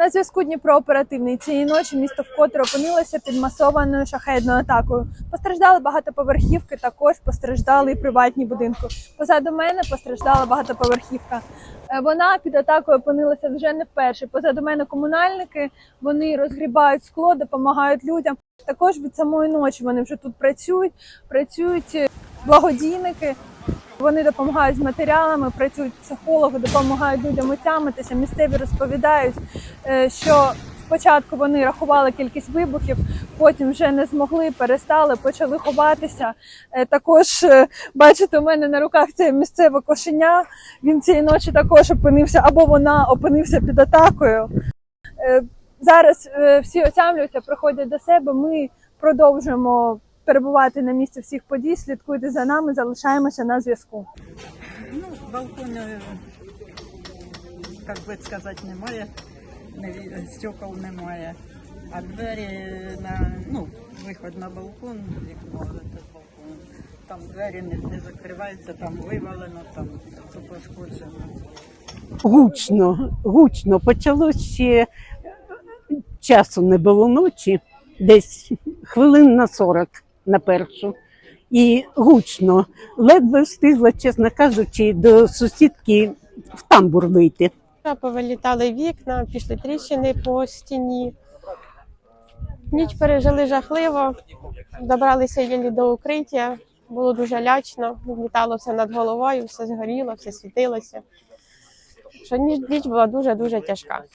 На зв'язку Дніпро оперативний цієї ночі місто вкотре опинилося під масованою шахедною атакою. Постраждали багатоповерхівки, також постраждали і приватні будинки. Позаду мене постраждала багатоповерхівка. Е, Вона під атакою опинилася вже не вперше. Позаду мене комунальники вони розгрібають скло, допомагають людям. Також від самої ночі вони вже тут працюють. Працюють е, благодійники. Вони допомагають з матеріалами, працюють психологи, допомагають людям отямитися. Місцеві розповідають, е, що спочатку вони рахували кількість вибухів, потім вже не змогли, перестали, почали ховатися. Е, Також е, бачите, у мене на руках це місцеве кошеня. Він цієї ночі також опинився або вона опинився під атакою. Зараз всі отямлюються, приходять до себе. Ми продовжуємо перебувати на місці всіх подій. Слідкуйте за нами, залишаємося на зв'язку. Ну, балкона, як би сказати, немає, стекол немає. А двері на ну, виход на балкон, вікно це балкон. Там двері не, не закриваються, там вивалено, там все пошкоджено. гучно, гучно. Почалось ще часу не було ночі, десь хвилин на 40 на першу. І гучно. Ледве встигла, чесно кажучи, до сусідки в тамбур вийти. Повилітали вікна, пішли тріщини по стіні. Ніч пережили жахливо, добралися єлі до укриття, було дуже лячно, літало все над головою, все згоріло, все світилося. Що ніч, була дуже-дуже тяжка.